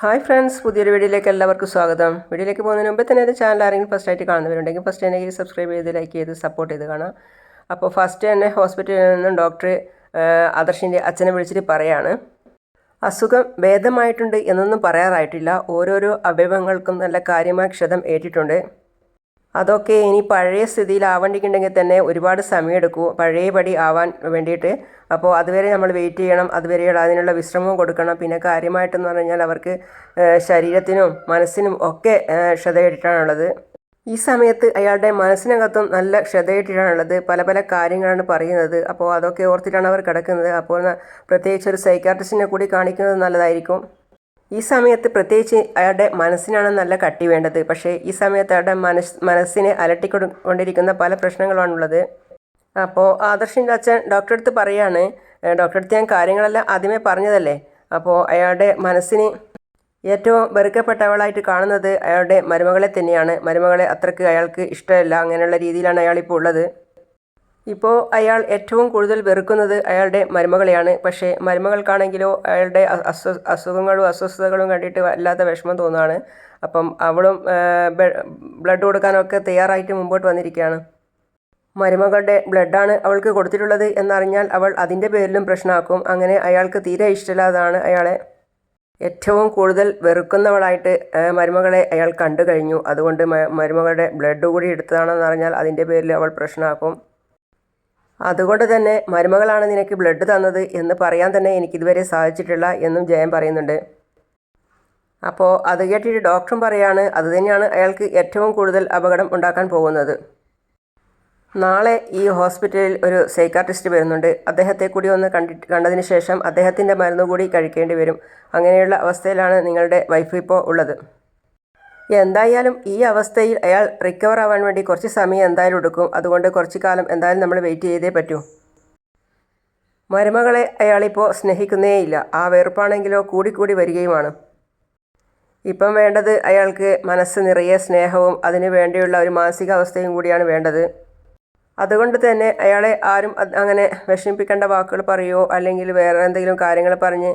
Hi friends പുതിയൊരു വീഡിയോയിലേക്ക് എല്ലാവർക്കും സ്വാഗതം. വീഡിയോയിലേക്ക് പോകുന്നതിന് മുമ്പ് തന്നെ ചാനൽ ആരെങ്കിലും ഫസ്റ്റ് ആയിട്ട് കാണുന്നവരുണ്ടെങ്കിൽ ഫസ്റ്റ് തന്നെ സബ്സ്ക്രൈബ് ചെയ്ത് ലൈക്ക് ചെയ്ത് സപ്പോർട്ട് ചെയ്ത് കാണാം അപ്പോൾ ഫസ്റ്റ് തന്നെ ഹോസ്പിറ്റലിൽ നിന്നും ഡോക്ടർ ആദർശിന്റെ അച്ഛനെ വിളിച്ചിട്ട് പറയാണ്. അസുഖം ഭേദമായിട്ടുണ്ട് എന്നൊന്നും പറയാറായിട്ടില്ല. ഓരോരോ അവയവങ്ങൾക്കും നല്ല കാര്യമായ ക്ഷതം ഏറ്റിട്ടുണ്ട്. അതൊക്കെ ഇനി പഴയ സ്ഥിതിയിൽ ആവേണ്ടിക്കുണ്ടെങ്കിൽ തന്നെ ഒരുപാട് സമയമെടുക്കും. പഴയപടി ആവാൻ വേണ്ടിയിട്ട്. അപ്പോൾ അതുവരെ നമ്മൾ വെയിറ്റ് ചെയ്യണം. അതുവരെ അതിനുള്ള വിശ്രമവും കൊടുക്കണം. പിന്നെ കാര്യമായിട്ടെന്ന് പറഞ്ഞാൽ അവർക്ക് ശരീരത്തിനും മനസ്സിനും ഒക്കെ ക്ഷതയേറ്റിട്ടാണുള്ളത് ഈ സമയത്ത് അയാളുടെ മനസ്സിനകത്തും നല്ല ക്ഷതയേറ്റിട്ടാണുള്ളത് പല പല കാര്യങ്ങളാണ് പറയുന്നത്. അപ്പോൾ അതൊക്കെ ഓർത്തിട്ടാണ് അവർ കിടക്കുന്നത്. അപ്പോൾ പ്രത്യേകിച്ച് ഒരു സൈക്കാട്രിസ്റ്റിനെ കൂടി കാണിക്കുന്നത് നല്ലതായിരിക്കും. ഈ സമയത്ത് പ്രത്യേകിച്ച് അയാളുടെ മനസ്സിനാണ് നല്ല കട്ടി വേണ്ടത്. പക്ഷേ ഈ സമയത്ത് അയാളുടെ മനസ് മനസ്സിനെ അലട്ടിക്കൊണ്ടിരിക്കുന്ന കൊണ്ടിരിക്കുന്ന പല പ്രശ്നങ്ങളാണുള്ളത്. അപ്പോൾ ആദർശിന്റെ അച്ഛൻ ഡോക്ടറെ അടുത്ത് പറയാണ് "ഏ, ഡോക്ടറെ അടുത്ത് ഞാൻ കാര്യങ്ങളെല്ലാം ആദ്യമേ പറഞ്ഞതല്ലേ? അപ്പോൾ അയാളുടെ മനസ്സിന് ഏറ്റവും വെറുക്കപ്പെട്ടവളായിട്ട് കാണുന്നത് അയാളുടെ മരുമകളെ തന്നെയാണ്. മരുമകളെ അത്രയ്ക്ക് അയാൾക്ക് ഇഷ്ടമല്ല. അങ്ങനെയുള്ള രീതിയിലാണ് അയാളിപ്പോൾ ഉള്ളത്. ഇപ്പോൾ അയാൾ ഏറ്റവും കൂടുതൽ വെറുക്കുന്നത് അയാളുടെ മരുമകളെയാണ്. പക്ഷേ മരുമകൾക്കാണെങ്കിലോ അയാളുടെ അസ്വ അസുഖങ്ങളും അസ്വസ്ഥതകളും കണ്ടിട്ട് വല്ലാത്ത വിഷമം തോന്നുകയാണ് അപ്പം അവളും ബ്ലഡ് കൊടുക്കാനൊക്കെ തയ്യാറായിട്ട് മുമ്പോട്ട് വന്നിരിക്കുകയാണ്. മരുമകളുടെ ബ്ലഡാണ് അവൾക്ക് കൊടുത്തിട്ടുള്ളത് എന്നറിഞ്ഞാൽ അവൾ അതിന്റെ പേരിലും പ്രശ്നമാക്കും. അങ്ങനെ അയാൾക്ക് തീരെ ഇഷ്ടമില്ലാതാണ് അയാളെ ഏറ്റവും കൂടുതൽ വെറുക്കുന്നവളായിട്ട് മരുമകളെ അയാൾ കണ്ടു കഴിഞ്ഞു. അതുകൊണ്ട് മരുമകളുടെ ബ്ലഡ് കൂടി എടുത്തതാണെന്ന് അറിഞ്ഞാൽ അതിന്റെ പേരിൽ അവൾ പ്രശ്നമാക്കും. അതുകൊണ്ട് തന്നെ മരുമകളാണ് നിനക്ക് ബ്ലഡ് തന്നത് എന്ന് പറയാൻ തന്നെ എനിക്കിതുവരെ സാധിച്ചിട്ടില്ല എന്നും ജയൻ പറയുന്നുണ്ട്. അപ്പോൾ അത് കേട്ടിട്ട് ഡോക്ടറും പറയാണ് അതുതന്നെയാണ് അയാൾക്ക് ഏറ്റവും കൂടുതൽ അപകടം ഉണ്ടാക്കാൻ പോകുന്നത്. നാളെ ഈ ഹോസ്പിറ്റലിൽ ഒരു സൈക്കാട്രിസ്റ്റ് വരുന്നുണ്ട്. അദ്ദേഹത്തെ കൂടി ഒന്ന് കണ്ടിട്ട് കണ്ടതിന് ശേഷം അദ്ദേഹത്തിന്റെ മരുന്ന് കൂടി കഴിക്കേണ്ടി വരും. അങ്ങനെയുള്ള അവസ്ഥയിലാണ് നിങ്ങളുടെ വൈഫ് ഇപ്പോൾ ഉള്ളത്. എന്തായാലും ഈ അവസ്ഥയിൽ അയാൾ റിക്കവർ ആവാൻ വേണ്ടി കുറച്ച് സമയം എന്തായാലും എടുക്കും. അതുകൊണ്ട് കുറച്ച് കാലം എന്തായാലും നമ്മൾ വെയിറ്റ് ചെയ്തേ പറ്റൂ. മരുമകളെ അയാളിപ്പോൾ സ്നേഹിക്കുന്നേയില്ല. ആ വെറുപ്പാണെങ്കിലോ കൂടിക്കൂടി വരികയുമാണ്. ഇപ്പം വേണ്ടത് അയാൾക്ക് മനസ്സ് നിറയെ സ്നേഹവും അതിനു വേണ്ടിയുള്ള ഒരു മാനസികാവസ്ഥയും കൂടിയാണ് വേണ്ടത്. അതുകൊണ്ട് തന്നെ അയാളെ ആരും അങ്ങനെ വിഷമിപ്പിക്കേണ്ട വാക്കുകൾ പറയുകയോ അല്ലെങ്കിൽ വേറെ എന്തെങ്കിലും കാര്യങ്ങൾ പറഞ്ഞ്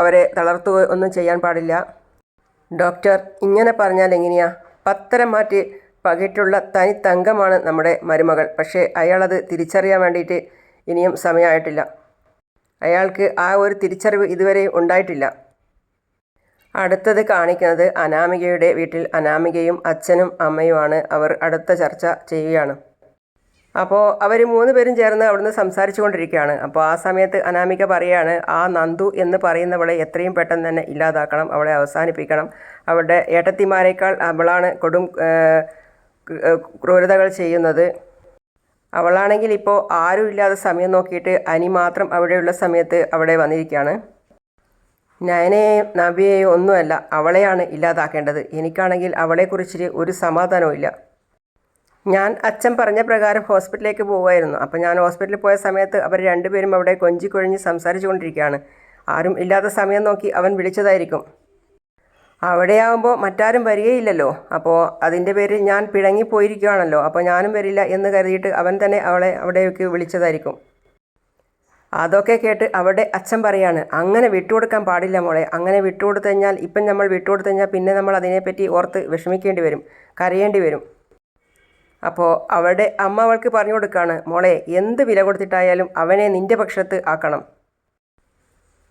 അവരെ തളർത്തുകയോ ഒന്നും ചെയ്യാൻ പാടില്ല. ഡോക്ടർ ഇങ്ങനെ പറഞ്ഞാൽ എങ്ങനെയാ? പത്തരം മാറ്റി പകിട്ടുള്ള തനി തങ്കമാണ് നമ്മുടെ മരുമകൾ. പക്ഷേ അയാളത് തിരിച്ചറിയാൻ വേണ്ടിയിട്ട് ഇനിയും സമയമായിട്ടില്ല. അയാൾക്ക് ആ ഒരു തിരിച്ചറിവ് ഇതുവരെ ഉണ്ടായിട്ടില്ല. അടുത്തത് കാണിക്കുന്നത് അനാമികയുടെ വീട്ടിൽ അനാമികയും അച്ഛനും അമ്മയുമാണ്. അവർ അടുത്ത ചർച്ച ചെയ്യുകയാണ്. അപ്പോൾ അവർ മൂന്ന് പേരും ചേർന്ന് അവിടുന്ന് സംസാരിച്ചു കൊണ്ടിരിക്കുകയാണ് അപ്പോൾ ആ സമയത്ത് അനാമിക പറയാണ് ആ നന്ദു എന്ന് പറയുന്നവളെ എത്രയും പെട്ടെന്ന് തന്നെ ഇല്ലാതാക്കണം അവളെ അവസാനിപ്പിക്കണം. അവളുടെ ഏട്ടത്തിമാരേക്കാൾ അവളാണ് കൊടും ക്രൂരതകൾ ചെയ്യുന്നത്. അവളാണെങ്കിൽ ഇപ്പോൾ ആരും ഇല്ലാതെ സമയം നോക്കിയിട്ട് അനി മാത്രം അവിടെയുള്ള സമയത്ത് അവിടെ വന്നിരിക്കുകയാണ്. നയനയെയും നവ്യയെയും ഒന്നുമല്ല അവളെയാണ് ഇല്ലാതാക്കേണ്ടത്. എനിക്കാണെങ്കിൽ അവളെക്കുറിച്ച് ഒരു സമാധാനവും ഇല്ല. ഞാൻ അച്ഛൻ പറഞ്ഞ പ്രകാരം ഹോസ്പിറ്റലിലേക്ക് പോകുമായിരുന്നു അപ്പോൾ ഞാൻ ഹോസ്പിറ്റലിൽ പോയ സമയത്ത് അവർ രണ്ടുപേരും അവിടെ കൊഞ്ചിക്കൊഴിഞ്ഞ് സംസാരിച്ചു കൊണ്ടിരിക്കുകയാണ് ആരും ഇല്ലാത്ത സമയം നോക്കി അവൻ വിളിച്ചതായിരിക്കും. അവിടെയാവുമ്പോൾ മറ്റാരും വരികയില്ലല്ലോ. അപ്പോൾ അതിന്റെ പേരിൽ ഞാൻ പിഴങ്ങിപ്പോയിരിക്കുകയാണല്ലോ അപ്പോൾ ഞാനും വരില്ല എന്ന് കരുതിയിട്ട് അവൻ തന്നെ അവളെ അവിടേക്ക് വിളിച്ചതായിരിക്കും. അതൊക്കെ കേട്ട് അവിടെ അച്ഛൻ പറയാണ് അങ്ങനെ വിട്ടുകൊടുക്കാൻ പാടില്ല മോളെ. അങ്ങനെ വിട്ടുകൊടുത്തു കഴിഞ്ഞാൽ ഇപ്പം നമ്മൾ വിട്ടുകൊടുത്തു കഴിഞ്ഞാൽ പിന്നെ നമ്മൾ അതിനെപ്പറ്റി ഓർത്ത് വിഷമിക്കേണ്ടി വരും കരയേണ്ടി വരും. അപ്പോൾ അവളുടെ അമ്മ അവൾക്ക് പറഞ്ഞു കൊടുക്കുകയാണ് മോളെ എന്ത് വില കൊടുത്തിട്ടായാലും അവനെ നിന്റെ പക്ഷത്ത് ആക്കണം.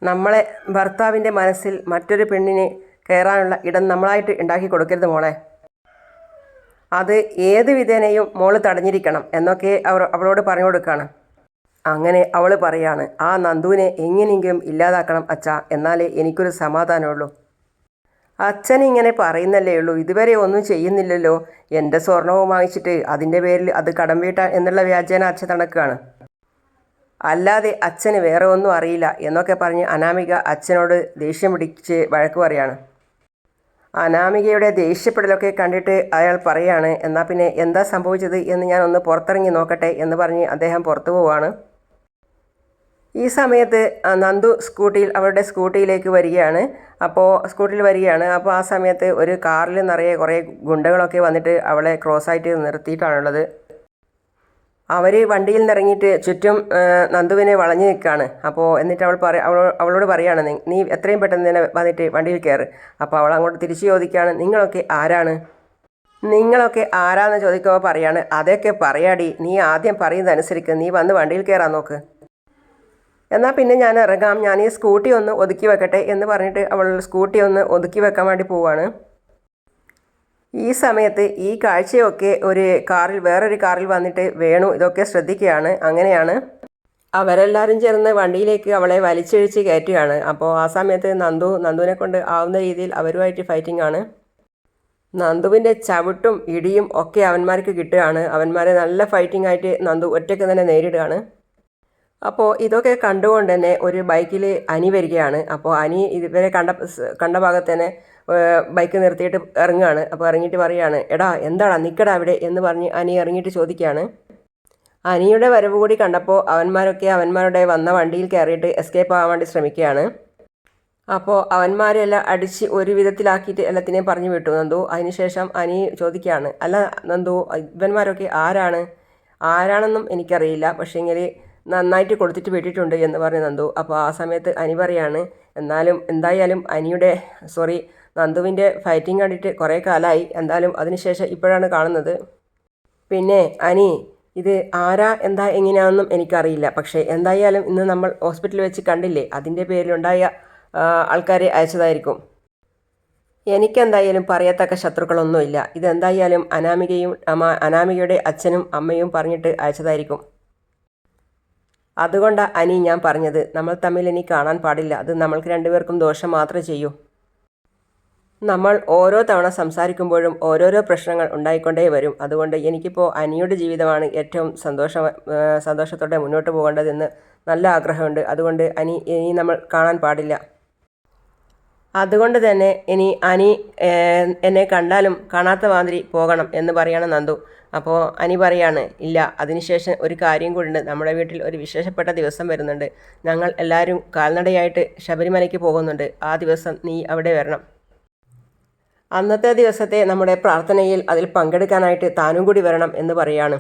നമ്മളെ ഭർത്താവിന്റെ മനസ്സിൽ മറ്റൊരു പെണ്ണിന് കയറാനുള്ള ഇടം നമ്മളായിട്ട് ഉണ്ടാക്കി കൊടുക്കരുത് മോളെ. അത് ഏത് വിധേനയും മോൾ തടഞ്ഞിരിക്കണം എന്നൊക്കെ അവർ അവളോട് പറഞ്ഞു കൊടുക്കുകയാണ് അങ്ങനെ അവൾ പറയാണ് ആ നന്ദുവിനെ എങ്ങനെയെങ്കിലും ഇല്ലാതാക്കണം അച്ഛാ എന്നാലേ എനിക്കൊരു സമാധാനമുള്ളൂ. അച്ഛൻ ഇങ്ങനെ പറയുന്നല്ലേ ഉള്ളൂ ഇതുവരെ ഒന്നും ചെയ്യുന്നില്ലല്ലോ എന്റെ സ്വർണവും വാങ്ങിച്ചിട്ട് അതിന്റെ പേരിൽ അത് കടം വീട്ടാൻ എന്നുള്ള വ്യാജേന അച്ഛൻ നടക്കുകയാണ്. അല്ലാതെ അച്ഛന് വേറെ ഒന്നും അറിയില്ല എന്നൊക്കെ പറഞ്ഞ് അനാമിക അച്ഛനോട് ദേഷ്യം പിടിച്ച് വഴക്ക് പറയാണ്. അനാമികയുടെ ദേഷ്യപ്പെടലൊക്കെ കണ്ടിട്ട് അയാൾ പറയാണ് എന്നാൽ പിന്നെ എന്താ സംഭവിച്ചത് എന്ന് ഞാൻ ഒന്ന് പുറത്തിറങ്ങി നോക്കട്ടെ എന്ന് പറഞ്ഞ് അദ്ദേഹം പുറത്തു പോവാണ്. ഈ സമയത്ത് നന്ദു സ്കൂട്ടിയിൽ അവരുടെ സ്കൂട്ടിയിലേക്ക് വരികയാണ്. അപ്പോൾ സ്കൂട്ടിയിൽ വരികയാണ്. അപ്പോൾ ആ സമയത്ത് ഒരു കാറിൽ നിറയെ കുറേ ഗുണ്ടകളൊക്കെ വന്നിട്ട് അവളെ ക്രോസ് ആയിട്ട് നിർത്തിയിട്ടാണുള്ളത്. അവർ വണ്ടിയിൽ നിന്നിറങ്ങിയിട്ട് ചുറ്റും നന്ദുവിനെ വളഞ്ഞു നിൽക്കുകയാണ്. അപ്പോൾ എന്നിട്ട് അവൾ പറ അവളോട് പറയാണ് "നീ- എത്രയും പെട്ടെന്ന് തന്നെ വന്നിട്ട് വണ്ടിയിൽ കയറ്. അപ്പോൾ അവൾ അങ്ങോട്ട് തിരിച്ചു ചോദിക്കുകയാണ് നിങ്ങളൊക്കെ ആരാണ്? നിങ്ങളൊക്കെ ആരാന്ന് ചോദിക്കുമ്പോൾ പറയാണ് അതൊക്കെ പറയാടി. നീ ആദ്യം പറയുന്നതനുസരിക്ക് നീ വന്ന് വണ്ടിയിൽ കയറാൻ നോക്ക്. എന്നാൽ പിന്നെ ഞാൻ ഇറങ്ങാം. ഞാൻ ഈ സ്കൂട്ടി ഒന്ന് ഒതുക്കി വെക്കട്ടെ എന്ന് പറഞ്ഞിട്ട് അവൾ സ്കൂട്ടി ഒന്ന് ഒതുക്കി വെക്കാൻ വേണ്ടി പോവാണ്. ഈ സമയത്ത് ഈ കാഴ്ചയൊക്കെ ഒരു കാറിൽ വേറൊരു കാറിൽ വന്നിട്ട് വേണു ഇതൊക്കെ ശ്രദ്ധിക്കുകയാണ്. അങ്ങനെയാണ് അവരെല്ലാവരും ചേർന്ന് വണ്ടിയിലേക്ക് അവളെ വലിച്ചിഴിച്ച് കയറ്റുകയാണ്. അപ്പോൾ ആ സമയത്ത് നന്ദു നന്ദുവിനെ കൊണ്ട് ആവുന്ന രീതിയിൽ അവരുമായിട്ട് ഫൈറ്റിംഗ് ആണ്. നന്ദുവിന്റെ ചവിട്ടും ഇടിയും ഒക്കെ അവന്മാർക്ക് കിട്ടുകയാണ്. അവന്മാരെ നല്ല ഫൈറ്റിംഗ് ആയിട്ട് നന്ദു ഒറ്റയ്ക്ക് തന്നെ നേരിടുകയാണ്. അപ്പോൾ ഇതൊക്കെ കണ്ടുകൊണ്ട് തന്നെ ഒരു ബൈക്കിൽ അനി വരികയാണ്. അപ്പോൾ അനി ഇവരെ കണ്ട കണ്ട ഭാഗത്ത് തന്നെ ബൈക്ക് നിർത്തിയിട്ട് ഇറങ്ങുകയാണ് അപ്പോൾ ഇറങ്ങിയിട്ട് പറയുകയാണ് എടാ എന്താടാ നിൽക്കടാ അവിടെ? എന്ന് പറഞ്ഞ് അനി ഇറങ്ങിയിട്ട് ചോദിക്കുകയാണ്. അനിയുടെ വരവ് കൂടി കണ്ടപ്പോൾ അവന്മാരൊക്കെ അവന്മാരുടെ വന്ന വണ്ടിയിൽ കയറിയിട്ട് എസ്കേപ്പ് ആവാൻ വേണ്ടി ശ്രമിക്കുകയാണ്. അപ്പോൾ അവന്മാരെല്ലാം അടിച്ച് ഒരു വിധത്തിലാക്കിയിട്ട് എല്ലാത്തിനെയും പറഞ്ഞു വിട്ടു. നന്ദു അതിനുശേഷം അനി ചോദിക്കുകയാണ് അല്ല നന്ദു ഇവന്മാരൊക്കെ ആരാണ്? ആരാണെന്നും എനിക്കറിയില്ല. പക്ഷേങ്കിൽ നന്നായിട്ട് കൊടുത്തിട്ട് വിട്ടിട്ടുണ്ട് എന്ന് പറഞ്ഞു നന്ദു. അപ്പോൾ ആ സമയത്ത് അനി പറയാണ് എന്നാലും എന്തായാലും അനിയുടെ സോറി നന്ദുവിന്റെ ഫൈറ്റിംഗ് കണ്ടിട്ട് കുറേ കാലമായി എന്തായാലും അതിനുശേഷം ഇപ്പോഴാണ് കാണുന്നത്. പിന്നെ അനി ഇത് ആരാ? എന്താ? എങ്ങനെയാണെന്നും എനിക്കറിയില്ല. പക്ഷേ എന്തായാലും ഇന്ന് നമ്മൾ ഹോസ്പിറ്റലിൽ വെച്ച് കണ്ടില്ലേ? അതിന്റെ പേരിലുണ്ടായ ആൾക്കാരെ അയച്ചതായിരിക്കും. എനിക്കെന്തായാലും പറയത്തക്ക ശത്രുക്കളൊന്നുമില്ല. ഇതെന്തായാലും അനാമികയും അനാമികയുടെ അച്ഛനും അമ്മയും പറഞ്ഞിട്ട് അയച്ചതായിരിക്കും. അതുകൊണ്ടാണ് അനി ഞാൻ പറഞ്ഞത് നമ്മൾ തമ്മിൽ ഇനി കാണാൻ പാടില്ല. അത് നമ്മൾക്ക് രണ്ടുപേർക്കും ദോഷം മാത്രമേ ചെയ്യൂ. നമ്മൾ ഓരോ തവണ സംസാരിക്കുമ്പോഴും ഓരോരോ പ്രശ്നങ്ങൾ ഉണ്ടായിക്കൊണ്ടേ വരും. അതുകൊണ്ട് എനിക്കിപ്പോൾ അനിയുടെ ജീവിതമാണ് ഏറ്റവും സന്തോഷ സന്തോഷത്തോടെ മുന്നോട്ട് പോകേണ്ടതെന്ന് നല്ല ആഗ്രഹമുണ്ട്. അതുകൊണ്ട് അനി ഇനി നമ്മൾ കാണാൻ പാടില്ല. അതുകൊണ്ട് തന്നെ ഇനി അനി എന്നെ കണ്ടാലും കാണാത്ത മാതിരി പോകണം എന്ന് പറയണം നന്ദു. അപ്പോൾ അനി പറയാണ് ഇല്ല അതിനുശേഷം ഒരു കാര്യം കൂടി ഉണ്ട് നമ്മുടെ വീട്ടിൽ ഒരു വിശേഷപ്പെട്ട ദിവസം വരുന്നുണ്ട്. ഞങ്ങൾ എല്ലാവരും കാൽനടയായിട്ട് ശബരിമലയ്ക്ക് പോകുന്നുണ്ട്. ആ ദിവസം നീ അവിടെ വരണം. അന്നത്തെ ദിവസത്തെ നമ്മുടെ പ്രാർത്ഥനയിൽ അതിൽ പങ്കെടുക്കാനായിട്ട് താനും കൂടി വരണം എന്ന് പറയാണ്.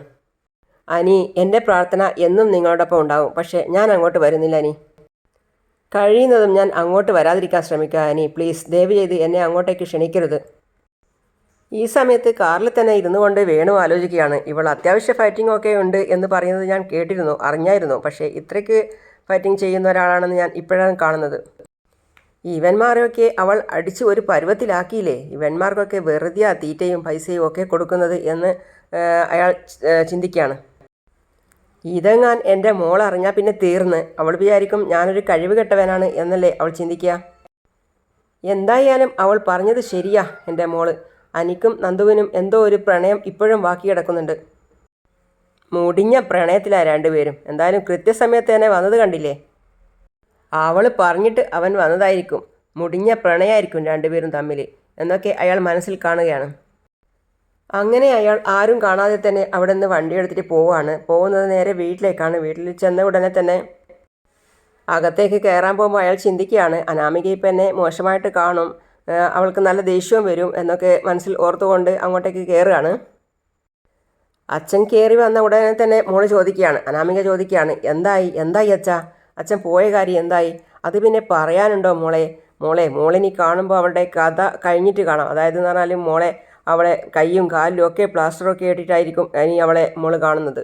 അനി എന്റെ പ്രാർത്ഥന എന്നും നിങ്ങളോടൊപ്പം ഉണ്ടാവും. പക്ഷേ ഞാൻ അങ്ങോട്ട് വരുന്നില്ല അനി. കഴിയുന്നതും ഞാൻ അങ്ങോട്ട് വരാതിരിക്കാൻ ശ്രമിക്കുക അനി. പ്ലീസ് ദയവ് ചെയ്ത് എന്നെ അങ്ങോട്ടേക്ക് ക്ഷണിക്കരുത്. ഈ സമയത്ത് കാറിൽ തന്നെ ഇരുന്നു കൊണ്ട് വേണു ആലോചിക്കുകയാണ്. ഇവൾ അത്യാവശ്യ ഫൈറ്റിംഗ് ഒക്കെ ഉണ്ട് എന്ന് പറയുന്നത് ഞാൻ കേട്ടിരുന്നു അറിഞ്ഞായിരുന്നു. പക്ഷേ ഇത്രയ്ക്ക് ഫൈറ്റിംഗ് ചെയ്യുന്ന ഒരാളാണെന്ന് ഞാൻ ഇപ്പോഴാണ് കാണുന്നത്. ഇവന്മാരെയൊക്കെ അവൾ അടിച്ച് ഒരു പരുവത്തിലാക്കിയില്ലേ? ഇവന്മാർക്കൊക്കെ വെറുതെ ആ തീറ്റയും പൈസയും ഒക്കെ കൊടുക്കുന്നത് എന്ന് അയാൾ ചിന്തിക്കുകയാണ്. ഇതെങ്ങാൻ എന്റെ മോൾ അറിഞ്ഞാൽ പിന്നെ തീർന്ന്. അവൾ വിചാരിക്കും ഞാനൊരു കഴിവ് കെട്ടവനാണ് എന്നല്ലേ അവൾ ചിന്തിക്കുക. എന്തായാലും അവൾ പറഞ്ഞത് ശരിയാ എന്റെ മോൾ. അനിക്കും നന്ദുവിനും എന്തോ ഒരു പ്രണയം ഇപ്പോഴും ബാക്കി കിടക്കുന്നുണ്ട്. മുടിഞ്ഞ പ്രണയത്തിലാണ് രണ്ടുപേരും. എന്തായാലും കൃത്യസമയത്ത് തന്നെ വന്നത് കണ്ടില്ലേ? അവൾ പറഞ്ഞിട്ട് അവൻ വന്നതായിരിക്കും. മുടിഞ്ഞ പ്രണയമായിരിക്കും രണ്ടുപേരും തമ്മിൽ എന്നൊക്കെ അയാൾ മനസ്സിൽ കാണുകയാണ്. അങ്ങനെ അയാൾ ആരും കാണാതെ തന്നെ അവിടെ നിന്ന് വണ്ടി എടുത്തിട്ട് പോവാണ് പോകുന്നത് നേരെ വീട്ടിലേക്കാണ്. വീട്ടിൽ ചെന്ന ഉടനെ തന്നെ അകത്തേക്ക് കയറാൻ പോകുമ്പോൾ അയാൾ ചിന്തിക്കുകയാണ്. അനാമിക ഇപ്പം എന്നെ മോശമായിട്ട് കാണും. അവൾക്ക് നല്ല ദേഷ്യവും വരും എന്നൊക്കെ മനസ്സിൽ ഓർത്തുകൊണ്ട് അങ്ങോട്ടേക്ക് കയറുകയാണ് അച്ഛൻ കയറി വന്ന ഉടനെ തന്നെ മോൾ ചോദിക്കുകയാണ്. അനാമിക ചോദിക്കുകയാണ് എന്തായി? എന്തായി അച്ഛാ? അച്ഛൻ പോയ കാര്യം എന്തായി? അത് പിന്നെ പറയാനുണ്ടോ മോളെ? മോളെ മോളിനി കാണുമ്പോൾ അവളുടെ കഥ കഴിഞ്ഞിട്ട് കാണാം. അതായത് എന്ന് പറഞ്ഞാലും മോളെ അവളെ കൈയും കാലിലും ഒക്കെ പ്ലാസ്റ്ററൊക്കെ ഇട്ടിട്ടായിരിക്കും ഇനി അവളെ മോൾ കാണുന്നത്.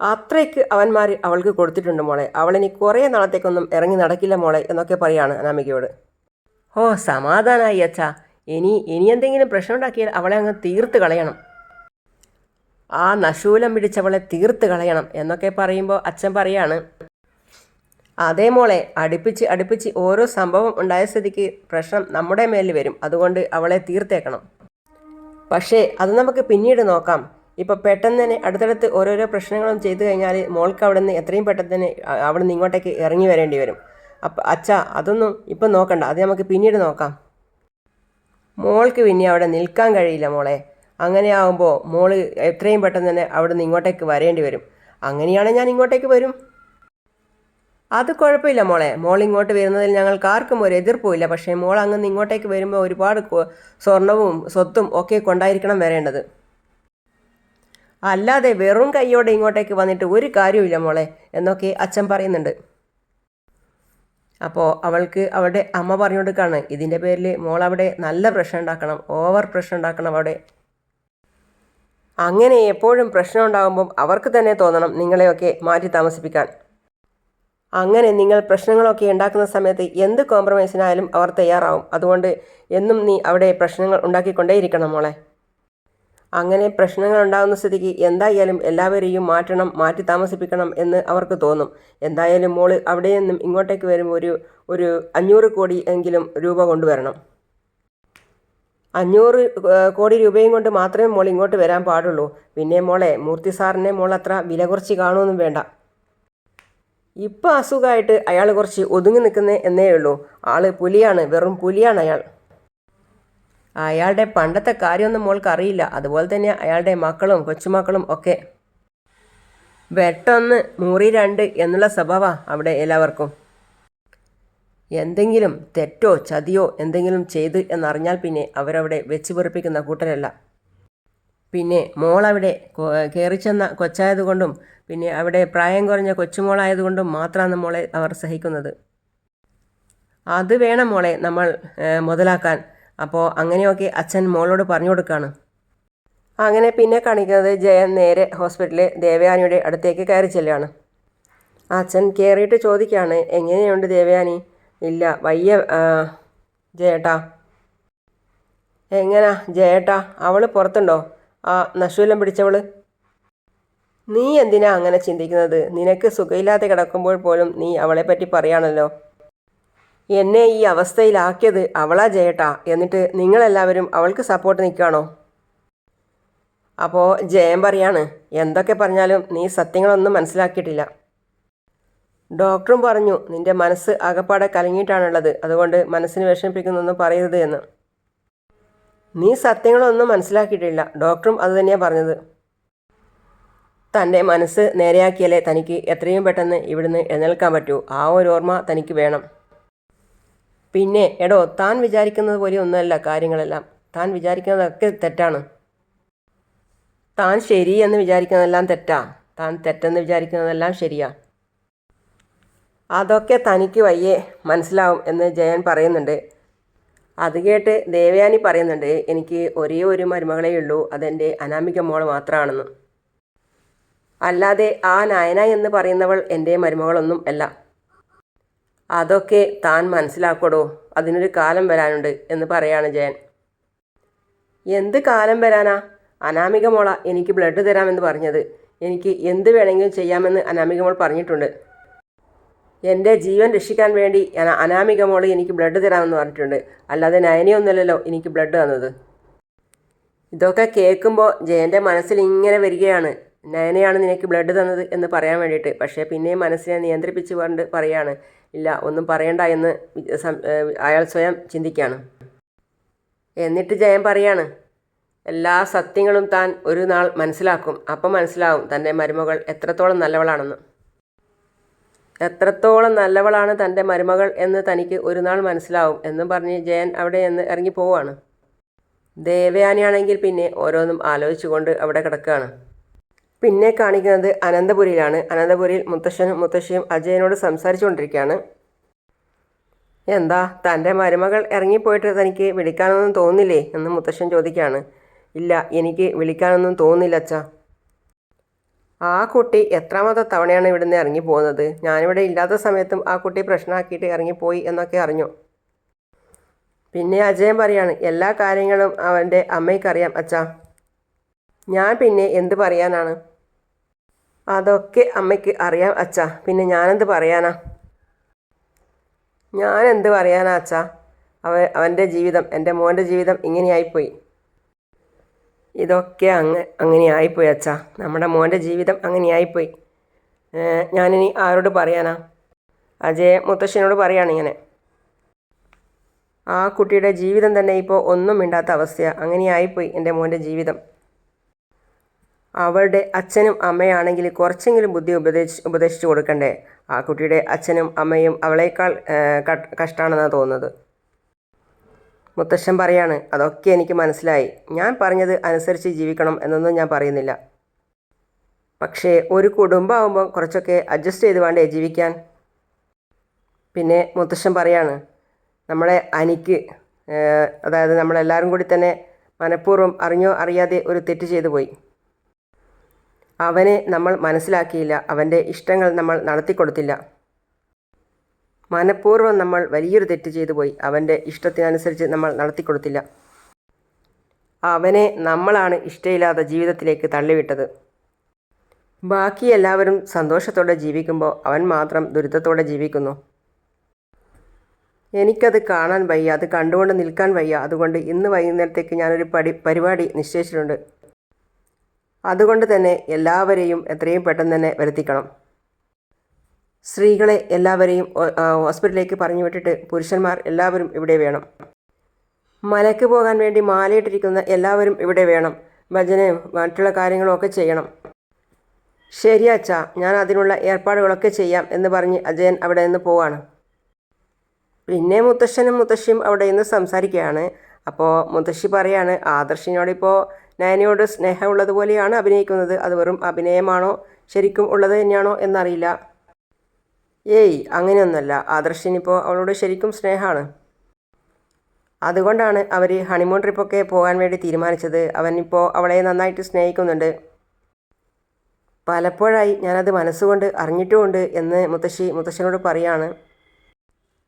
അത്രയ്ക്ക് അവന്മാർ അവൾക്ക് കൊടുത്തിട്ടുണ്ട് മോളെ. അവളിനി കുറേ നാളത്തേക്കൊന്നും ഇറങ്ങി നടക്കില്ല മോളെ എന്നൊക്കെ പറയാണ് അനാമികയോട്. ഓ സമാധാനമായി അച്ഛാ. ഇനി ഇനി എന്തെങ്കിലും പ്രശ്നം ഉണ്ടാക്കിയാൽ അവളെ അങ്ങ് തീർത്ത് കളയണം. ആ നശൂലം പിടിച്ചവളെ തീർത്ത് കളയണം എന്നൊക്കെ പറയുമ്പോൾ അച്ഛൻ പറയാണ് അതേ മോളെ അടുപ്പിച്ച് അടുപ്പിച്ച് ഓരോ സംഭവം ഉണ്ടായ സ്ഥിതിക്ക് പ്രശ്നം നമ്മുടെ മേലിൽ വരും. അതുകൊണ്ട് അവളെ തീർത്തേക്കണം. പക്ഷേ അത് നമുക്ക് പിന്നീട് നോക്കാം. ഇപ്പോൾ പെട്ടെന്ന് തന്നെ അടുത്തടുത്ത് ഓരോരോ പ്രശ്നങ്ങളും ചെയ്തു കഴിഞ്ഞാൽ മോൾക്ക് അവിടെ നിന്ന് എത്രയും പെട്ടെന്ന് തന്നെ അവിടെ നിന്ന് ഇങ്ങോട്ടേക്ക് ഇറങ്ങി വരേണ്ടി വരും. അപ്പം അച്ഛാ അതൊന്നും ഇപ്പം നോക്കണ്ട. അത് നമുക്ക് പിന്നീട് നോക്കാം. മോൾക്ക് പിന്നെ അവിടെ നിൽക്കാൻ കഴിയില്ല മോളെ. അങ്ങനെ ആകുമ്പോൾ മോൾ എത്രയും പെട്ടെന്ന് തന്നെ അവിടെ നിന്ന് ഇങ്ങോട്ടേക്ക് വരേണ്ടി വരും. അങ്ങനെയാണെങ്കിൽ ഞാൻ ഇങ്ങോട്ടേക്ക് വരും. അത് കുഴപ്പമില്ല മോളെ. മോൾ ഇങ്ങോട്ട് വരുന്നതിൽ ഞങ്ങൾക്ക് ആർക്കും ഒരു എതിർപ്പുമില്ല. പക്ഷേ മോൾ അങ്ങ് ഇങ്ങോട്ടേക്ക് വരുമ്പോൾ ഒരുപാട് സ്വർണവും സ്വത്തും ഒക്കെ കൊണ്ടായിരിക്കണം വരേണ്ടത്. അല്ലാതെ വെറും കൈയോടെ ഇങ്ങോട്ടേക്ക് വന്നിട്ട് ഒരു കാര്യമില്ല മോളെ എന്നൊക്കെ അച്ഛൻ പറയുന്നുണ്ട്. അപ്പോൾ അവൾക്ക് അവളുടെ അമ്മ പറഞ്ഞു കൊടുക്കുകയാണ് ഇതിന്റെ പേരിൽ മോൾ അവിടെ നല്ല പ്രശ്നം ഉണ്ടാക്കണം ഓവർ പ്രശ്നം ഉണ്ടാക്കണം അവിടെ. അങ്ങനെ എപ്പോഴും പ്രശ്നം ഉണ്ടാകുമ്പം അവർക്ക് തന്നെ തോന്നണം നിങ്ങളെയൊക്കെ മാറ്റി താമസിപ്പിക്കാൻ. അങ്ങനെ നിങ്ങൾ പ്രശ്നങ്ങളൊക്കെ ഉണ്ടാക്കുന്ന സമയത്ത് എന്ത് കോംപ്രമൈസിനായാലും അവർ തയ്യാറാവും. അതുകൊണ്ട് എന്നും നീ അവിടെ പ്രശ്നങ്ങൾ ഉണ്ടാക്കിക്കൊണ്ടേയിരിക്കണം മോളെ. അങ്ങനെ പ്രശ്നങ്ങൾ ഉണ്ടാകുന്ന സ്ഥിതിക്ക് എന്തായാലും എല്ലാവരെയും മാറ്റണം മാറ്റി താമസിപ്പിക്കണം എന്ന് അവർക്ക് തോന്നും. എന്തായാലും മോൾ അവിടെ നിന്നും ഇങ്ങോട്ടേക്ക് വരുമ്പോൾ ഒരു ഒരു അഞ്ഞൂറ് കോടി എങ്കിലും രൂപ കൊണ്ടുവരണം. അഞ്ഞൂറ് കോടി രൂപയും കൊണ്ട് മാത്രമേ മോൾ ഇങ്ങോട്ട് വരാൻ പാടുള്ളൂ. പിന്നെ മോളെ മൂർത്തി സാറിനെ മോൾ അത്ര വില കുറച്ച് കാണുമെന്നും വേണ്ട. ഇപ്പം അസുഖമായിട്ട് അയാൾ കുറച്ച് ഒതുങ്ങി നിൽക്കുന്നേ എന്നേ ഉള്ളൂ. ആൾ പുലിയാണ് വെറും പുലിയാണ് അയാൾ. അയാളുടെ പണ്ടത്തെ കാര്യമൊന്നും മോൾക്ക് അറിയില്ല. അതുപോലെ തന്നെ അയാളുടെ മക്കളും കൊച്ചുമക്കളും ഒക്കെ. വെട്ടൊന്ന് മുറി രണ്ട് എന്നുള്ള സ്വഭാവ അവിടെ എല്ലാവർക്കും. എന്തെങ്കിലും തെറ്റോ ചതിയോ എന്തെങ്കിലും ചെയ്ത് എന്നറിഞ്ഞാൽ പിന്നെ അവരവിടെ വെച്ച് പൊറിപ്പിക്കുന്ന കൂട്ടരല്ല. പിന്നെ മോളവിടെ കയറിച്ചെന്ന കൊച്ചായതുകൊണ്ടും പിന്നെ അവിടെ പ്രായം കുറഞ്ഞ കൊച്ചുമോളായതുകൊണ്ടും മാത്രമാണ് മോളെ അവർ സഹിക്കുന്നത്. അത് വേണം മോളെ നമ്മൾ മുതലാക്കാൻ. അപ്പോൾ അങ്ങനെയൊക്കെ അച്ഛൻ മോളോട് പറഞ്ഞു കൊടുക്കുകയാണ് അങ്ങനെ പിന്നെ കാണിക്കുന്നത് ജയൻ നേരെ ഹോസ്പിറ്റലിൽ ദേവയാനിയുടെ അടുത്തേക്ക് കയറി ചെല്ലുകയാണ്. അച്ഛൻ കയറിയിട്ട് ചോദിക്കുകയാണ് എങ്ങനെയുണ്ട് ദേവയാനി? ഇല്ല വയ്യ ജയേട്ടാ. എങ്ങനാ ജയേട്ടാ അവൾ പുറത്തുണ്ടോ? ആ നശൂലം പിടിച്ചവൾ നീ എന്തിനാ അങ്ങനെ ചിന്തിക്കുന്നത്? നിനക്ക് സുഖമില്ലാതെ കിടക്കുമ്പോൾ പോലും നീ അവളെപ്പറ്റി പറയാണല്ലോ. എന്നെ ഈ അവസ്ഥയിലാക്കിയത് അവളാ ജയേട്ടാ. എന്നിട്ട് നിങ്ങളെല്ലാവരും അവൾക്ക് സപ്പോർട്ട് നിൽക്കുകയാണോ അപ്പോൾ ജയൻ പറയാണ് എന്തൊക്കെ പറഞ്ഞാലും നീ സത്യങ്ങളൊന്നും മനസ്സിലാക്കിയിട്ടില്ല. ഡോക്ടറും പറഞ്ഞു നിന്റെ മനസ്സ് അകപ്പാടെ കലങ്ങിയിട്ടാണുള്ളത് അതുകൊണ്ട് മനസ്സിന് വിഷമിപ്പിക്കുന്നൊന്നും പറയരുത് എന്ന്. നീ സത്യങ്ങളൊന്നും മനസ്സിലാക്കിയിട്ടില്ല ഡോക്ടറും അത് തന്നെയാണ് പറഞ്ഞത്. തന്റെ മനസ്സ് നേരെയാക്കിയാലേ തനിക്ക് എത്രയും പെട്ടെന്ന് ഇവിടുന്ന് എഴുന്നേൽക്കാൻ പറ്റൂ. ആ ഒരു ഓർമ്മ തനിക്ക് വേണം. പിന്നെ എടോ താൻ വിചാരിക്കുന്നത് പോലെ ഒന്നുമല്ല കാര്യങ്ങളെല്ലാം. താൻ വിചാരിക്കുന്നതൊക്കെ തെറ്റാണ്. താൻ ശരി എന്ന് വിചാരിക്കുന്നതെല്ലാം തെറ്റാ. താൻ തെറ്റെന്ന് വിചാരിക്കുന്നതെല്ലാം ശരിയാ. അതൊക്കെ തനിക്ക് വയ്യേ മനസ്സിലാവും എന്ന് ജയൻ പറയുന്നുണ്ട്. അത് കേട്ട് ദേവയാനി പറയുന്നുണ്ട് എനിക്ക് ഒരേ ഒരു മരുമകളേ ഉള്ളൂ അതെന്റെ അനാമിക മോൾ മാത്രമാണെന്ന് അല്ലാതെ ആ നയന എന്ന് പറയുന്നവൾ എന്റെ മരുമകളൊന്നും അല്ല. അതൊക്കെ താൻ മനസ്സിലാക്കടോ. അതിനൊരു കാലം വരാനുണ്ട് എന്ന് പറയാണ് ജയൻ. എന്ത് കാലം വരാനാ? അനാമിക മോള എനിക്ക് ബ്ലഡ് തരാമെന്ന് പറഞ്ഞത്. എനിക്ക് എന്ത് വേണമെങ്കിലും ചെയ്യാമെന്ന് അനാമിക മോൾ പറഞ്ഞിട്ടുണ്ട്. എന്റെ ജീവൻ രക്ഷിക്കാൻ വേണ്ടി അനാമിക മോൾ എനിക്ക് ബ്ലഡ് തരാമെന്ന് പറഞ്ഞിട്ടുണ്ട്. അല്ലാതെ നയനിയൊന്നുമല്ലല്ലോ എനിക്ക് ബ്ലഡ് തന്നത്. ഇതൊക്കെ കേൾക്കുമ്പോൾ ജയന്റെ മനസ്സിൽ ഇങ്ങനെ വരികയാണ്. നയനയാണ് നിനക്ക് ബ്ലഡ് തന്നത് എന്ന് പറയാൻ വേണ്ടിയിട്ട്. പക്ഷേ പിന്നെയും മനസ്സിനെ നിയന്ത്രിപ്പിച്ച് കൊണ്ട് പറയാണ്. ഇല്ല ഒന്നും പറയണ്ട എന്ന് അയാൾ സ്വയം ചിന്തിക്കുകയാണ് എന്നിട്ട് ജയൻ പറയാണ് എല്ലാ സത്യങ്ങളും താൻ ഒരു നാൾ മനസ്സിലാക്കും അപ്പം മനസ്സിലാവും തന്റെ മരുമകൾ എത്രത്തോളം നല്ലവളാണെന്ന്. എത്രത്തോളം നല്ലവളാണ് തന്റെ മരുമകൾ എന്ന് തനിക്ക് ഒരു നാൾ മനസ്സിലാവും എന്നും പറഞ്ഞ് ജയൻ അവിടെ നിന്ന് ഇറങ്ങി പോവുകയാണ് ദേവയാനിയാണെങ്കിൽ പിന്നെ ഓരോന്നും ആലോചിച്ചുകൊണ്ട് അവിടെ കിടക്കുകയാണ്. പിന്നെ കാണിക്കുന്നത് അനന്തപുരിയിലാണ്. അനന്തപുരിയിൽ മുത്തശ്ശനും മുത്തശ്ശിയും അജയനോട് സംസാരിച്ചുകൊണ്ടിരിക്കുകയാണ്. എന്താ തന്റെ മരുമകൾ ഇറങ്ങിപ്പോയിട്ട് തനിക്ക് വിളിക്കാനൊന്നും തോന്നില്ലേ എന്ന് മുത്തശ്ശൻ ചോദിക്കുകയാണ്. ഇല്ല എനിക്ക് വിളിക്കാനൊന്നും തോന്നില്ല അച്ഛ. ആ കുട്ടി എത്രാമത്തെ തവണയാണ് ഇവിടുന്ന് ഇറങ്ങി പോകുന്നത് ഞാനിവിടെ ഇല്ലാത്ത സമയത്തും ആ കുട്ടി പ്രശ്നമാക്കിയിട്ട് ഇറങ്ങിപ്പോയി എന്നൊക്കെ അറിഞ്ഞു. പിന്നെ അജയൻ പറയാണ് എല്ലാ കാര്യങ്ങളും അവന്റെ അമ്മയ്ക്കറിയാം അച്ഛാ. ഞാൻ പിന്നെ എന്ത് പറയാനാണ്? അതൊക്കെ അമ്മയ്ക്ക് അറിയാം അച്ഛാ. പിന്നെ ഞാനെന്ത് പറയാനാ? ഞാനെന്ത് പറയാനാ അച്ഛാ? അവ അവന്റെ ജീവിതം എന്റെ മോന്റെ ജീവിതം ഇങ്ങനെയായിപ്പോയി. ഇതൊക്കെ അങ്ങ് അങ്ങനെയായിപ്പോയി അച്ഛാ. നമ്മുടെ മോന്റെ ജീവിതം അങ്ങനെയായിപ്പോയി. ഞാനിനി ആരോട് പറയാനാ? അജയ് മുത്തശ്ശനോട് പറയാണ് ഇങ്ങനെ. ആ കുട്ടിയുടെ ജീവിതം തന്നെ ഇപ്പോൾ ഒന്നും മിണ്ടാത്ത അവസ്ഥയാണ് അങ്ങനെയായിപ്പോയി എന്റെ മോന്റെ ജീവിതം. അവളുടെ അച്ഛനും അമ്മയാണെങ്കിൽ കുറച്ചെങ്കിലും ബുദ്ധി ഉപദേശി ഉപദേശിച്ചു കൊടുക്കണ്ടേ? ആ കുട്ടിയുടെ അച്ഛനും അമ്മയും അവളേക്കാൾ കഷ്ടമാണെന്നാണ് തോന്നുന്നത്. മുത്തശ്ശൻ പറയാണ് അതൊക്കെ എനിക്ക് മനസ്സിലായി. ഞാൻ പറഞ്ഞത് അനുസരിച്ച് ജീവിക്കണം എന്നൊന്നും ഞാൻ പറയുന്നില്ല. പക്ഷേ ഒരു കുടുംബമാകുമ്പോൾ കുറച്ചൊക്കെ അഡ്ജസ്റ്റ് ചെയ്ത് വേണ്ടേ ജീവിക്കാൻ? പിന്നെ മുത്തശ്ശൻ പറയാണ് നമ്മളെ അനിക്ക് അതായത് നമ്മളെല്ലാവരും കൂടി തന്നെ മനഃപൂർവം അറിഞ്ഞോ അറിയാതെ ഒരു തെറ്റ് ചെയ്തു പോയി. അവനെ നമ്മൾ മനസ്സിലാക്കിയില്ല. അവന്റെ ഇഷ്ടങ്ങൾ നമ്മൾ നടത്തിക്കൊടുത്തില്ല. മനഃപൂർവം നമ്മൾ വലിയൊരു തെറ്റ് ചെയ്തു പോയി. അവന്റെ ഇഷ്ടത്തിനനുസരിച്ച് നമ്മൾ നടത്തിക്കൊടുത്തില്ല. അവനെ നമ്മളാണ് ഇഷ്ടമില്ലാത്ത ജീവിതത്തിലേക്ക് തള്ളിവിട്ടത്. ബാക്കി എല്ലാവരും സന്തോഷത്തോടെ ജീവിക്കുമ്പോൾ അവൻ മാത്രം ദുരിതത്തോടെ ജീവിക്കുന്നു. എനിക്കത് കാണാൻ വയ്യ. അത് കണ്ടുകൊണ്ട് നിൽക്കാൻ വയ്യ. അതുകൊണ്ട് ഇന്ന് വൈകുന്നേരത്തേക്ക് ഞാനൊരു പടി പരിപാടി നിശ്ചയിച്ചിട്ടുണ്ട്. അതുകൊണ്ട് തന്നെ എല്ലാവരെയും എത്രയും പെട്ടെന്ന് തന്നെ വരുത്തിക്കണം. സ്ത്രീകളെ എല്ലാവരെയും ഹോസ്പിറ്റലിലേക്ക് പറഞ്ഞു വിട്ടിട്ട് പുരുഷന്മാർ എല്ലാവരും ഇവിടെ വേണം. മലയ്ക്ക് പോകാൻ വേണ്ടി മാലയിട്ടിരിക്കുന്ന എല്ലാവരും ഇവിടെ വേണം. ഭജനയും മറ്റുള്ള കാര്യങ്ങളൊക്കെ ചെയ്യണം. ശരി അച്ഛ ഞാൻ അതിനുള്ള ഏർപ്പാടുകളൊക്കെ ചെയ്യാം എന്ന് പറഞ്ഞ് അജയൻ അവിടെ നിന്ന് പോവാണ്. പിന്നെ മുത്തശ്ശനും മുത്തശ്ശിയും അവിടെ നിന്ന് സംസാരിക്കുകയാണ്. അപ്പോൾ മുത്തശ്ശി പറയാണ് ആദർശിനോടിപ്പോൾ നയനയോട് സ്നേഹമുള്ളതുപോലെയാണ് അഭിനയിക്കുന്നത്. അത് വെറും അഭിനയമാണോ? ശരിക്കും ഉള്ളത് തന്നെയാണോ എന്നറിയില്ല. ഏയ് അങ്ങനെയൊന്നുമല്ല. ആദർശിനിപ്പോൾ അവളോട് ശരിക്കും സ്നേഹമാണ്. അതുകൊണ്ടാണ് അവർ ഹണിമൂൺ ട്രിപ്പൊക്കെ പോകാൻ വേണ്ടി തീരുമാനിച്ചത്. അവനിപ്പോൾ അവളെ നന്നായിട്ട് സ്നേഹിക്കുന്നുണ്ട്. പലപ്പോഴായി ഞാനത് മനസ്സുകൊണ്ട് അറിഞ്ഞിട്ടുമുണ്ട് എന്ന് മുത്തശ്ശി മുത്തശ്ശനോട് പറയാണ്.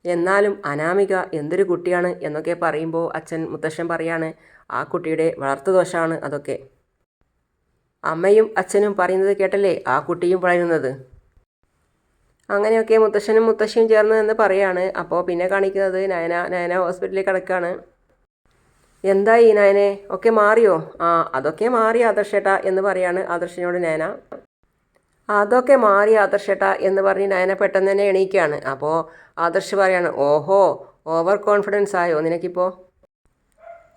എന്നാലും അനാമിക എന്തൊരു കുട്ടിയാണ് എന്നൊക്കെ പറയുമ്പോൾ അച്ഛൻ മുത്തശ്ശൻ പറയാണ് ആ കുട്ടിയുടെ വളർത്തുദോഷമാണ് അതൊക്കെ. അമ്മയും അച്ഛനും പറയുന്നത് കേട്ടല്ലേ ആ കുട്ടിയും വളരുന്നത്. അങ്ങനെയൊക്കെ മുത്തശ്ശനും മുത്തശ്ശിയും ചേർന്ന് എന്ന് പറയാണ്. അപ്പോൾ പിന്നെ കാണിക്കുന്നത് നയന നയന ഹോസ്പിറ്റലിൽ കിടക്കുകയാണ് എന്തായി നയനെ? ഒക്കെ മാറിയോ? ആ അതൊക്കെ മാറി ആദർശേട്ടാ എന്ന് പറയാണ് ആദർശിനോട് നയന. അതൊക്കെ മാറി ആദർശേട്ടാ എന്ന് പറഞ്ഞ് നയന പെട്ടെന്ന് തന്നെ എണീക്കുകയാണ് അപ്പോൾ ആദർശ് പറയാണ് ഓഹോ ഓവർ കോൺഫിഡൻസ് ആയോ നിനക്കിപ്പോൾ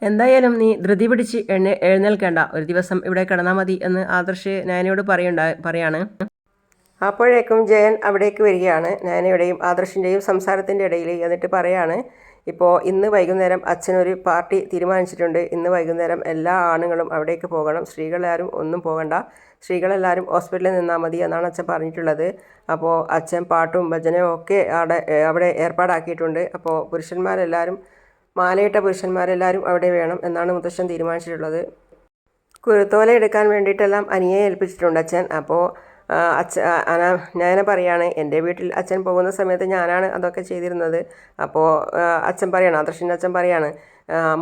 എന്തായാലും നീ ധൃതി പിടിച്ച് എണ്ണ എഴുന്നേൽക്കേണ്ട. ഒരു ദിവസം ഇവിടെ കിടന്നാൽ മതി എന്ന് ആദർശ് നയനയോട് പറയണ്ട പറയാണ്. അപ്പോഴേക്കും ജയൻ അവിടേക്ക് വരികയാണ്. നയനയുടെയും ആദർശിന്റെയും സംസാരത്തിന്റെ ഇടയിൽ എന്നിട്ട് പറയാണ് ഇപ്പോൾ ഇന്ന് വൈകുന്നേരം അച്ഛനൊരു പാർട്ടി തീരുമാനിച്ചിട്ടുണ്ട്. ഇന്ന് വൈകുന്നേരം എല്ലാ ആണുങ്ങളും അവിടേക്ക് പോകണം. സ്ത്രീകളാരും ഒന്നും പോകണ്ട. സ്ത്രീകളെല്ലാവരും ഹോസ്പിറ്റലിൽ നിന്നാൽ മതി എന്നാണ് അച്ഛൻ പറഞ്ഞിട്ടുള്ളത്. അപ്പോൾ അച്ഛൻ പാട്ടും ഭജനയും ഒക്കെ അവിടെ അവിടെ ഏർപ്പാടാക്കിയിട്ടുണ്ട്. അപ്പോൾ പുരുഷന്മാരെല്ലാവരും മാലയിട്ട പുരുഷന്മാരെല്ലാവരും അവിടെ വേണം എന്നാണ് മുത്തശ്ശൻ തീരുമാനിച്ചിട്ടുള്ളത്. കുരുത്തോല എടുക്കാൻ വേണ്ടിയിട്ടെല്ലാം അനിയെ ഏൽപ്പിച്ചിട്ടുണ്ട് അച്ഛൻ. അപ്പോൾ അച്ഛ അന ഞാൻ പറയാണ് എന്റെ വീട്ടിൽ അച്ഛൻ പോകുന്ന സമയത്ത് ഞാനാണ് അതൊക്കെ ചെയ്തിരുന്നത്. അപ്പോൾ അച്ഛൻ പറയാണ് ആദർശിന്റെ അച്ഛൻ പറയാണ്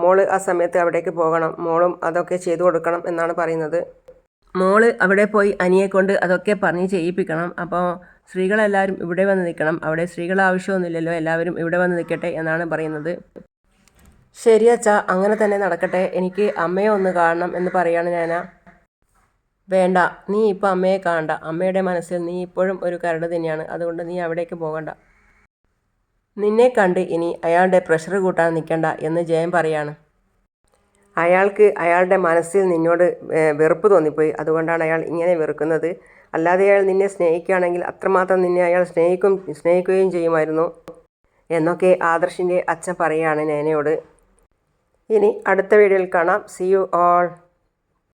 മോൾ ആ സമയത്ത് അവിടേക്ക് പോകണം മോളും അതൊക്കെ ചെയ്തു കൊടുക്കണം എന്നാണ് പറയുന്നത്. മോൾ അവിടെ പോയി അനിയെ കൊണ്ട് അതൊക്കെ പറഞ്ഞ് ചെയ്യിപ്പിക്കണം. അപ്പോൾ സ്ത്രീകളെല്ലാവരും ഇവിടെ വന്ന് നിൽക്കണം. അവിടെ സ്ത്രീകൾ ആവശ്യമൊന്നുമില്ലല്ലോ. എല്ലാവരും ഇവിടെ വന്ന് നിൽക്കട്ടെ എന്നാണ് പറയുന്നത്. ശരി അച്ഛാ അങ്ങനെ തന്നെ നടക്കട്ടെ. എനിക്ക് അമ്മയെ ഒന്ന് കാണണം എന്ന് പറയാണ് ഞാൻ വേണ്ട നീ ഇപ്പോൾ അമ്മയെ കാണണ്ട. അമ്മയുടെ മനസ്സിൽ നീ ഇപ്പോഴും ഒരു കരട് തന്നെയാണ്. അതുകൊണ്ട് നീ അവിടേക്ക് പോകണ്ട. നിന്നെ കണ്ട് ഇനി അയാളുടെ പ്രഷർ കൂട്ടാൻ നിൽക്കണ്ട എന്ന് ജയം പറയാണ്. അയാൾക്ക് അയാളുടെ മനസ്സിൽ നിന്നോട് വെറുപ്പ് തോന്നിപ്പോയി. അതുകൊണ്ടാണ് അയാൾ ഇങ്ങനെ വെറുക്കുന്നത്. അല്ലാതെ അയാൾ നിന്നെ സ്നേഹിക്കുകയാണെങ്കിൽ അത്രമാത്രം നിന്നെ അയാൾ സ്നേഹിക്കും സ്നേഹിക്കുകയും ചെയ്യുമായിരുന്നു എന്നൊക്കെ ആദർശിന്റെ അച്ഛൻ പറയുകയാണ് നേനയോട് ഇനി അടുത്ത വീഡിയോയിൽ കാണാം. C you all